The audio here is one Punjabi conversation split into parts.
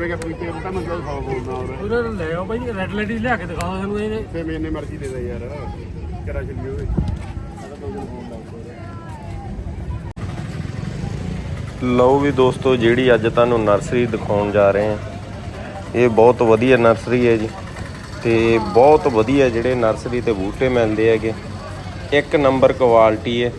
ਮੈਂ ਪੀਤੇ ਬੂਟਾ ਮੈਂ ਕਿਹਾ ਖਾਓ ਬੋਲਦਾ ਹੋਰ ਉਹਨਾਂ ਨੂੰ ਲੈ ਆਓ ਬਾਈ ਰੈੱਡ ਲੈਡੀ ਲਿਆ ਕੇ ਦਿਖਾਓ ਸਾਨੂੰ ਇਹਦੇ। ਤੇ ਮੈਨੇ ਮਰਜ਼ੀ ਦੇ ਦੇ ਯਾਰ ਕਰਾ ਚੱਲੀ ਹੋਵੇ ਲਓ ਵੀ ਦੋਸਤੋ ਜਿਹੜੀ ਅੱਜ ਤੁਹਾਨੂੰ ਨਰਸਰੀ ਦਿਖਾਉਣ ਜਾ ਰਹੇ ਹਾਂ। ਇਹ ਬਹੁਤ ਵਧੀਆ ਨਰਸਰੀ ਹੈ ਜੀ। ਤੇ ਬਹੁਤ ਵਧੀਆ ਜਿਹੜੇ ਨਰਸਰੀ ਤੇ ਬੂਟੇ ਮਿਲਦੇ ਹੈਗੇ। ਇੱਕ ਨੰਬਰ ਕੁਆਲਿਟੀ ਹੈ।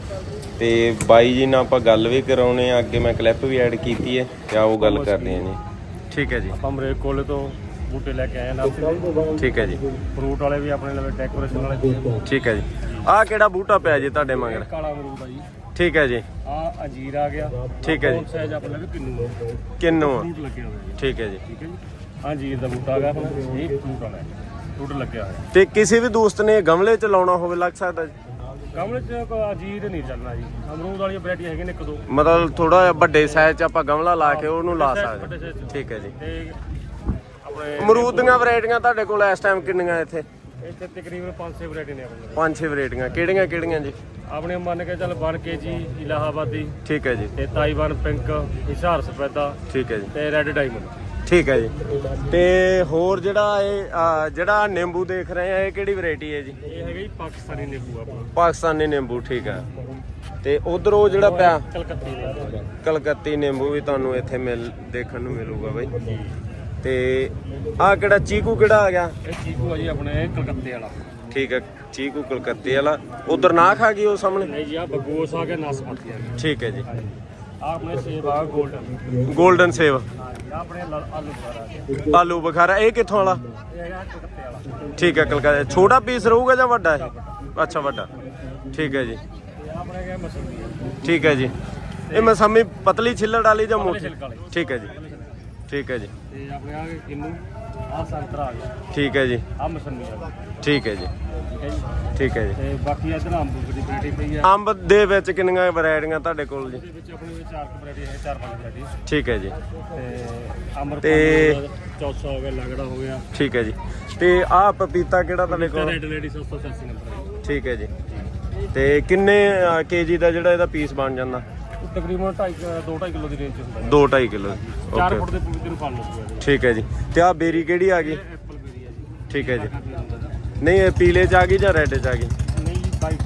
ਤੇ ਬਾਈ ਜੀ ਨਾਲ ਆਪਾਂ ਗੱਲ ਵੀ ਕਰਾਉਣੇ ਆ ਅੱਗੇ ਮੈਂ ਕਲਿੱਪ ਵੀ ਐਡ ਕੀਤੀ ਹੈ। ਤੇ ਆਓ ਗੱਲ ਕਰਦੇ ਹਾਂ ਜੀ। ਠੀਕ ਹੈ ਜੀ। ਆਪਾਂ ਮਰੇ ਕੋਲੇ ਤੋਂ ਬੂਟੇ ਲੈ ਕੇ ਆਏ ਨਾ ਠੀਕ ਹੈ ਜੀ। ਫਰੂਟ ਵਾਲੇ ਵੀ ਆਪਣੇ ਲਵੇ ਡੈਕੋਰੇਸ਼ਨ ਵਾਲੇ ਵੀ। ਆ। ਠੀਕ ਹੈ ਜੀ। ਆਹ ਕਿਹੜਾ ਬੂਟਾ ਪਿਆ ਜੀ ਤੁਹਾਡੇ ਮਗਰ? ਕਾਲਾ ਅਮਰੂਦ ਆ ਜੀ। ਠੀਕ ਹੈ ਜੀ। ਆ ਅੰਜੀਰ ਆ ਗਿਆ। ਠੀਕ ਹੈ ਜੀ। ਸਾਈਜ਼ ਆਪਣੇ ਲਵੇ ਕਿੰਨੂ ਆ। ਕਿੰਨੂ ਆ? ਫਰੂਟ ਲੱਗਿਆ ਹੋਇਆ ਜੀ। ਠੀਕ ਹੈ ਜੀ। ਠੀਕ ਹੈ ਜੀ। ਆ ਅੰਜੀਰ ਦਾ ਬੂਟਾ ਆ ਗਿਆ ਆਪਣਾ। ਇਹ ਫਰੂਟ ਵਾਲਾ ਹੈ। ਫਰੂਟ ਲੱਗਿਆ ਹੋਇਆ। ਤੇ ਕਿਸੇ ਵੀ ਦੋਸਤ ਨੇ ਗਮਲੇ ਚ ਲਾਉਣਾ ਹੋਵੇ ਲੱਗ ਸਕਦਾ ਜੀ? ਗਮਲੇ ਚ ਕੋਈ ਅੰਜੀਰ ਨਹੀਂ ਚੱਲਣਾ ਜੀ। ਅਮਰੂਦ ਵਾਲੀਆਂ ਵੈਰਾਈਟੀ ਹੈਗੀਆਂ ਨੇ ਇੱਕ ਦੋ। ਮਤਲਬ ਥੋੜਾ ਜਿਹਾ ਵੱਡੇ ਸਾਈਜ਼ ਚ ਆਪਾਂ ਗਮਲਾ ਲਾ ਕੇ ਉਹਨੂੰ ਲਾ ਵੱਡੇ ਸਕਦੇ size ਚ। ਠੀਕ ਹੈ ਜੀ। ਤੇ ਆਪਣੇ ਅਮਰੂਦ ਦੀਆਂ ਵੈਰਾਈਟੀਆਂ ਤੁਹਾਡੇ ਕੋਲ ਇਸ ਟਾਈਮ ਕਿੰਨੀਆਂ ਇੱਥੇ? ਇੱਥੇ ਤਕਰੀਬਨ 5-6 ਵੈਰਾਈਟੀ ਨੇ ਆਪਣੇ। ਪੰਜ ਛੇ ਵੈਰਾਈਟੀਆਂ। ਕਿਹੜੀਆਂ ਕਿਹੜੀਆਂ ਜੀ? ਆਪਣੇ ਮੰਨ ਕੇ ਚੱਲ 1 ਕੇਜੀ ਇਲਾਹਾਬਾਦੀ ਠੀਕ ਹੈ ਜੀ। ਤੇ ਤਾਈਵਾਨ ਪਿੰਕ ਹਿਸਾਰ ਸਫੈਦਾ ਠੀਕ ਹੈ ਜੀ। ਤੇ ਰੈੱਡ ਡਾਇਮੰਡ। ਠੀਕ ਹੈ ਜੀ। ਤੇ ਹੋਰ ਜਿਹੜਾ ਇਹ ਜਿਹੜਾ ਨਿੰਬੂ ਦੇਖ ਰਹੇ ਆ ਇਹ ਕਿਹੜੀ ਵੈਰਾਈਟੀ ਹੈ ਜੀ? ਇਹ ਹੈਗਾ ਜੀ ਪਾਕਿਸਤਾਨੀ ਨਿੰਬੂ ਆਪਣਾ ਪਾਕਿਸਤਾਨੀ ਨਿੰਬੂ ਠੀਕ ਹੈ। ਤੇ ਉਧਰ ਉਹ ਜਿਹੜਾ ਪਿਆ ਕਲਕੱਤੀ ਦੇ। ਕਲਕੱਤੀ ਨਿੰਬੂ ਵੀ ਤੁਹਾਨੂੰ ਇੱਥੇ ਮਿਲ ਦੇਖਣ ਨੂੰ ਮਿਲੂਗਾ ਬਾਈ। ਤੇ ਆਹ ਕਿਹੜਾ ਚੀਕੂ ਕਿਹੜਾ ਆ ਗਿਆ? ਇਹ ਚੀਕੂ ਆ ਜੀ ਆਪਣੇ ਕਲਕੱਤੇ ਵਾਲਾ। ਠੀਕ ਹੈ ਚੀਕੂ ਕਲਕੱਤੇ ਵਾਲਾ। ਉਧਰ ਨਾ ਖਾ ਗਈ ਉਹ ਸਾਹਮਣੇ? ਨਹੀਂ ਜੀ ਆ ਬਗੋਸ ਆ ਗਿਆ ਨਾਸਪਾਤੀ ਆ ਗਿਆ ਠੀਕ ਹੈ ਜੀ। ਆਪਣੇ ਸੇਬ ਆ 골ਡਨ 골ਡਨ ਸੇਵ ਆਪਣੇ ਆਲੂ ਬੁਖਾਰਾ ਆਲੂ ਇਹ ਕਿੱਥੋਂ ਵਾਲਾ? ਇਹ ਹੈਗਾ ਕਲਕੱਤੇ ਵਾਲਾ। ਠੀਕ ਹੈ ਕਲਕੱਤਾ ਛੋਟਾ ਪੀਸ ਰਹੂਗਾ ਜਾਂ ਵੱਡਾ ਹੈ ਅੱਛਾ ਵੱਡਾ। ਠੀਕ ਹੈ ਜੀ। ਆਪਣੇ ਹੈਗਾ ਠੀਕ ਹੈ ਜੀ। ਇਹ ਮਸੰਮੀ ਪਤਲੀ ਛਿੱਲੜ ਵਾਲੀ ਜਾਂ ਮੋਟੀ। ਠੀਕ ਹੈ ਜੀ। ਠੀਕ ਹੈ ਜੀ। ਤੇ ਆਪਣੇ ਆ ਕਿੰਨੂ? ਆ ਸੰਤਰਾ ਆ ਗਿਆ। ਠੀਕ ਹੈ ਜੀ। ਆ। ਗਈ ਠੀਕ ਹੈ ਜੀ। ਠੀਕ ਹੈ ਜੀ ਠੀਕ ਹੈ ਜੀ ਤੇ ਬਾਕੀ ਇਧਰ ਅੰਬ ਦੀ ਵੈਰਾਈਟੀ ਪਈ ਆ ਅੰਬ ਦੇ ਵਿੱਚ ਕਿੰਨੀਆਂ ਵੈਰਾਈਟੀਆਂ ਤੁਹਾਡੇ ਕੋਲ ਜੀ ਵਿੱਚ ਆਪਣੇ ਚਾਰ ਕੁ ਵੈਰਾਈਟੀ ਹੈ ਚਾਰ ਪੰਜ ਵੈਰਾਈਟੀ ਠੀਕ ਹੈ ਜੀ ਤੇ ਅਮਰ ਤੇ- ਚੌਸਾ ਹੋ ਗਿਆ ਲੰਗੜਾ ਹੋ ਗਿਆ ਠੀਕ ਹੈ ਜੀ ਤੇ ਆਹ ਪਪੀਤਾ ਕਿਹੜਾ ਤੁਹਾਡੇ ਕੋਲ ਰੈਡ ਲੇਡੀ 780 ਨੰਬਰ ਹੈ ਠੀਕ ਹੈ ਜੀ ਤੇ ਕਿੰਨੇ ਕੇਜੀ ਦਾ ਜਿਹੜਾ ਇਹਦਾ ਪੀਸ ਬਣ ਜਾਂਦਾ ਇਹ ਤਕਰੀਬਨ 2.5 2.5 ਕਿਲੋ ਦੀ ਰੇਂਜ ਚ ਹੁੰਦਾ ਹੈ 2.5 ਕਿਲੋ 4 ਓਕੇ ਫੁੱਟ ਦੇ ਪੂਰੇ ਨੂੰ ਫਲ ਲੱਗੂਗਾ ਜੀ ਠੀਕ ਹੈ ਜੀ ਤੇ ਆਹ ਬੇਰੀ ਕਿਹੜੀ ਆ ਗਈ ਐਪਲ ਬੇਰੀ ਹੈ ਜੀ ਠੀਕ ਹੈ ਜੀ ਜੀ ਨਹੀਂ ਇਹ ਪੀਲੇ ਚ ਆ ਗਈ ਜਾਂ ਰੈੱਡ ਚ ਆ ਗਈ? ਨਹੀਂ ਜੀ ਬਾਈਟ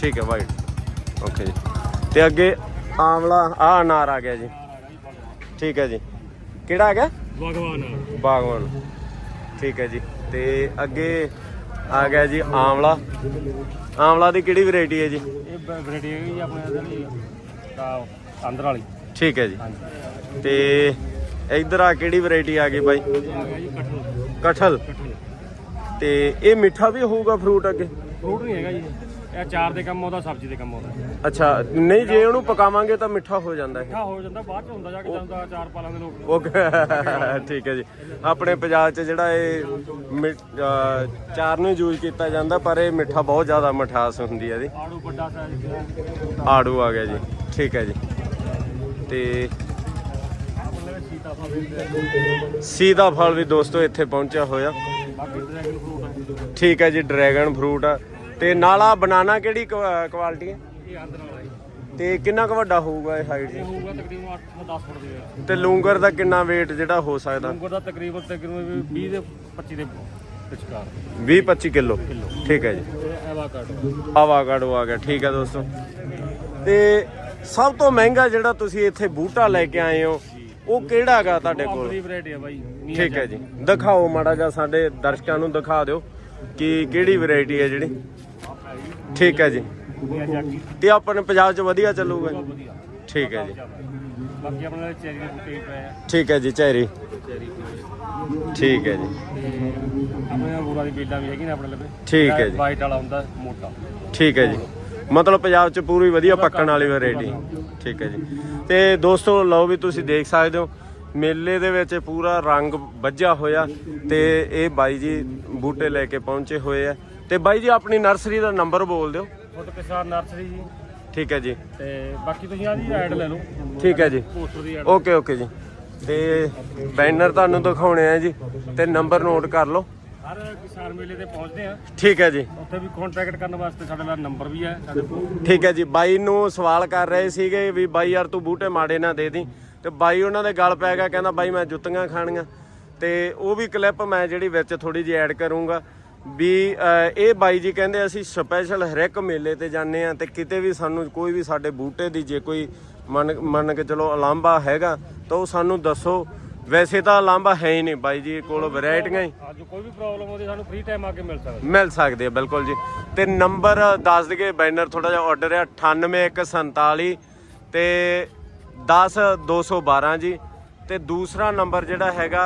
ਠੀਕ ਹੈ ਵਾਈਟ ਓਕੇ ਜੀ। ਤੇ ਅੱਗੇ ਆਮਲਾ ਆ ਅਨਾਰ ਆ ਗਿਆ ਜੀ। ਠੀਕ ਹੈ ਜੀ। ਕਿਹੜਾ ਹੈਗਾ ਭਗਵਾਨ ਬਾਗਵਾਨ ਠੀਕ ਹੈ ਜੀ। ਤੇ ਅੱਗੇ ਆ ਗਿਆ ਜੀ ਆਮਲਾ ਆਮਲਾ ਦੀ ਕਿਹੜੀ ਵੈਰਾਈਟੀ ਹੈ ਜੀ? ਇਹ ਵੈਰਾਈਟੀ ਹੈਗੀ ਜੀ ਆਪਣੇ ਇਧਰ ਦੀ। ਤਾਂ ਅੰਦਰ ਵਾਲੀ। ਠੀਕ ਹੈ ਜੀ। ਤੇ ਇਧਰ ਆ ਕਿਹੜੀ ਵੈਰਾਈਟੀ ਆ ਗਈ ਬਾਈ? ਕਠਲ। ਤੇ ਇਹ ਮਿੱਠਾ ਵੀ ਹੋਊਗਾ ਫਰੂਟ ਅੱਗੇ? ਫਰੂਟ ਨਹੀਂ ਹੈਗਾ ਜੀ। ਇਹ ਚਾਰ ਦੇ ਕੰਮ ਆਉਂਦਾ ਸਬਜ਼ੀ ਦੇ ਕੰਮ ਆਉਂਦਾ। ਅੱਛਾ ਨਹੀਂ ਜੇ ਉਹਨੂੰ ਪਕਾਵਾਂਗੇ ਤਾਂ ਮਿੱਠਾ ਹੋ ਜਾਂਦਾ ਹੈ ਮਿੱਠਾ ਹੋ ਜਾਂਦਾ ਬਾਅਦ ਚ ਹੁੰਦਾ ਜਾ ਕੇ ਜਾਂਦਾ ਚਾਰ ਪਾਲਾਂ ਦੇ ਲੋਕ। ਓਕੇ ਠੀਕ ਹੈ ਜੀ। ਆਪਣੇ ਪੰਜਾਬ 'ਚ ਜਿਹੜਾ ਇਹ ਅਹ ਚਾਰ ਨੂੰ ਯੂਜ਼ ਕੀਤਾ ਜਾਂਦਾ ਪਰ ਇਹ ਮਿੱਠਾ ਬਹੁਤ ਜ਼ਿਆਦਾ ਮਠਾਸ ਹੁੰਦੀ ਹੈ ਇਹਦੀ। ਆੜੂ ਵੱਡਾ ਸਾਈਜ਼ ਆੜੂ ਆ ਗਿਆ ਜੀ। ਠੀਕ ਹੈ ਜੀ। ਤੇ ਸੀਤਾ ਫਲ ਵੀ ਦੋਸਤੋ ਇੱਥੇ ਪਹੁੰਚਿਆ ਹੋਇਆ। ਠੀਕ ਹੈ ਜੀ ਡਰੈਗਨ ਫਰੂਟ ਤੇ ਨਾਲ ਆ ਬਨਾਨਾ ਕਿਹੜੀ ਕੁਆਲਿਟੀ ਹੈ ਤੇ ਕਿੰਨਾ ਕੁ ਵੱਡਾ ਹੋਊਗਾ ਇਹ ਹਾਈਟ ਇਹ ਹੋਊਗਾ ਤਕਰੀਬਨ 8 ਤੋਂ 10 ਫੁੱਟ ਦੀ ਤੇ ਲੂੰਗਰ ਦਾ ਕਿੰਨਾ weight ਜਿਹੜਾ ਹੋ ਸਕਦਾ? ਉਂਗਰ ਦਾ ਤਕਰੀਬਨ ਤਕਰੀਬਨ 20 ਦੇ 25 ਦੇ ਵਿਚਕਾਰ। 20 25 ਕਿਲੋ। ਠੀਕ ਹੈ ਜੀ। ਤੇ ਐਵਾਕਾਡੋ ਆਵਾਗਾਡੋ ਆ ਗਿਆ। ਠੀਕ ਹੈ ਦੋਸਤੋ। ਤੇ ਸਭ ਤੋਂ ਮਹਿੰਗਾ ਜਿਹੜਾ ਤੁਸੀਂ ਇੱਥੇ ਬੂਟਾ ਲੈ ਕੇ ਆਏ ਹੋ ਉਹ ਕਿਹੜਾ ਹੈਗਾ ਤੁਹਾਡੇ ਕੋਲ? ਦੀ ਵੈਰਾਈਟੀ ਹੈ ਬਾਈ ਠੀਕ ਹੈ ਜੀ। ਦਿਖਾਓ ਮਾੜਾ ਜਿਹਾ ਸਾਡੇ ਦਰਸ਼ਕਾਂ ਨੂੰ ਦਿਖਾ ਦਿਓ ਕਿ ਕਿਹੜੀ ਵੈਰਾਈਟੀ ਹੈ ਜਿਹੜੀ। ਠੀਕ ਹੈ ਜੀ। ਮੀਆਂ ਤੇ ਆਪਣੇ ਪੰਜਾਬ 'ਚ ਵਧੀਆ ਚੱਲੂਗਾ ਜੀ? ਵਧੀਆ। ਠੀਕ ਹੈ ਜੀ। ਬਾਕੀ ਆਪਣੇ ਨਾਲ ਚੈਰੀ ਦੇ ਬੂਟੇ ਵੀ ਪਏ ਆ। ਠੀਕ ਹੈ ਜੀ ਚੈਰੀ। ਠੀਕ ਹੈ ਜੀ। ਤੇ ਆਪਣੇ ਅੰਗੂਰਾਂ ਦੀ ਬੇਲਾਂ ਵੀ ਹੈਗੀਆਂ ਨੇ ਆਪਣੇ ਲਵੇ। ਠੀਕ ਹੈ ਜੀ। ਵਾਈਟ ਵਾਲਾ ਹੁੰਦਾ ਮੋਟਾ। ਠੀਕ ਹੈ ਜੀ। ਮਤਲਬ ਪੰਜਾਬ 'ਚ ਪੂਰੀ ਵਧੀਆ ਪੱਕਣ ਵਾਲੀ ਵੈਰਾਈਟੀ ਠੀਕ ਹੈ ਜੀ। ਤੇ ਦੋਸਤੋ ਲਓ ਵੀ ਤੁਸੀਂ ਦੇਖ ਸਕਦੇ ਹੋ ਮੇਲੇ ਦੇ ਵਿੱਚ ਪੂਰਾ ਰੰਗ ਵੱਜਿਆ ਹੋਇਆ ਤੇ ਇਹ ਬਾਈ ਜੀ ਬੂਟੇ ਲੈ ਕੇ ਪਹੁੰਚੇ ਹੋਏ ਆ। ਤੇ ਬਾਈ ਜੀ ਆਪਣੀ ਨਰਸਰੀ ਦਾ ਨੰਬਰ ਬੋਲ ਦਿਓ। ਫੁੱਟ ਕਿਸਾਨ ਨਰਸਰੀ ਜੀ। ਠੀਕ ਹੈ ਜੀ। ਤੇ ਬਾਕੀ ਤੁਸੀਂ ਆ ਜੀ ਐਡ ਲੈ ਲਓ। ਠੀਕ ਹੈ ਜੀ। ਪੋਸਟਰ ਦੀ ਐਡ ਓਕੇ ਓਕੇ ਜੀ। ਤੇ ਬੈਨਰ ਤੁਹਾਨੂੰ ਦਿਖਾਉਣੇ ਆ ਜੀ। ਤੇ ਨੰਬਰ ਨੋਟ ਕਰ ਲਓ। ਹਰ ਕਿਸਾਨ ਮੇਲੇ ਤੇ ਪਹੁੰਚਦੇ ਆ। ਠੀਕ ਹੈ ਜੀ। ਉੱਥੇ ਵੀ ਕੰਟੈਕਟ ਕਰਨ ਵਾਸਤੇ ਸਾਡੇ ਨਾਲ ਨੰਬਰ ਵੀ ਹੈ ਸਾਡੇ ਕੋਲ। ਠੀਕ ਹੈ ਜੀ ਬਾਈ ਨੂੰ ਸਵਾਲ ਕਰ ਰਹੇ ਸੀਗੇ ਵੀ ਬਾਈ ਯਾਰ ਤੂੰ ਬੂਟੇ ਮਾੜੇ ਨਾ ਦੇ ਦੀ। ਤੇ ਬਾਈ ਉਹਨਾਂ ਦੇ ਗਲ ਪੈ ਗਿਆ ਕਹਿੰਦਾ ਬਾਈ ਮੈਂ ਜੁੱਤੀਆਂ ਖਾਣੀਆਂ। ਤੇ ਉਹ ਵੀ ਕਲਿੱਪ ਮੈਂ ਜਿਹੜੀ ਵਿੱਚ ਥੋੜੀ ਜਿਹੀ ਐਡ ਕਰੂੰਗਾ ਵੀ ਇਹ ਬਾਈ ਜੀ ਕਹਿੰਦੇ ਅਸੀਂ ਸਪੈਸ਼ਲ ਹਰ ਇੱਕ ਮੇਲੇ ਤੇ ਜਾਂਦੇ ਆ ਤੇ ਕਿਤੇ ਵੀ ਸਾਨੂੰ ਕੋਈ ਵੀ ਸਾਡੇ ਬੂਟੇ ਦੀ ਜੇ ਕੋਈ ਮੰਨ ਮੰਨ ਕੇ ਚਲੋ ਅਲਾਂਭਾ ਹੈਗਾ ਤਾਂ ਉਹ ਸਾਨੂੰ ਦੱਸੋ। ਵੈਸੇ ਤਾਂ ਅਲਾਂਭਾ ਹੈ ਹੀ ਨਹੀਂ ਬਾਈ ਜੀ ਕੋਲ ਵੈਰਾਈਟੀਆਂ ਹੀ। ਅੱਜ ਕੋਈ ਵੀ ਪ੍ਰੋਬਲਮ ਹੋਵੇ ਸਾਨੂੰ ਫ੍ਰੀ ਟਾਈਮ ਆ ਕੇ ਮਿਲ ਸਕਦਾ। ਮਿਲ ਸਕਦੇ ਆ ਬਿਲਕੁਲ ਜੀ। ਤੇ ਨੰਬਰ ਦੱਸ ਦਈਏ ਬੈਨਰ ਥੋੜਾ ਜਿਹਾ ਆਰਡਰ ਆ 98147 ਤੇ 10212 ਜੀ। ਤੇ ਦੂਸਰਾ ਨੰਬਰ ਜਿਹੜਾ ਹੈਗਾ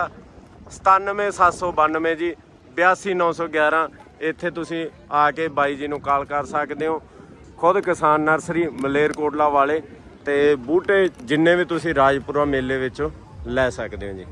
97792 ਜੀ 82911 ਇੱਥੇ ਤੁਸੀਂ ਆ ਕੇ ਬਾਈ ਜੀ ਨੂੰ ਕਾਲ ਕਰ ਸਕਦੇ ਹੋ। ਖੁਦ ਕਿਸਾਨ ਨਰਸਰੀ ਮਲੇਰਕੋਟਲਾ ਵਾਲੇ ਤੇ ਬੂਟੇ ਜਿੰਨੇ ਵੀ ਤੁਸੀਂ ਰਾਜਪੁਰਾ ਮੇਲੇ ਵਿੱਚੋਂ ਲੈ ਸਕਦੇ ਹੋ ਜੀ।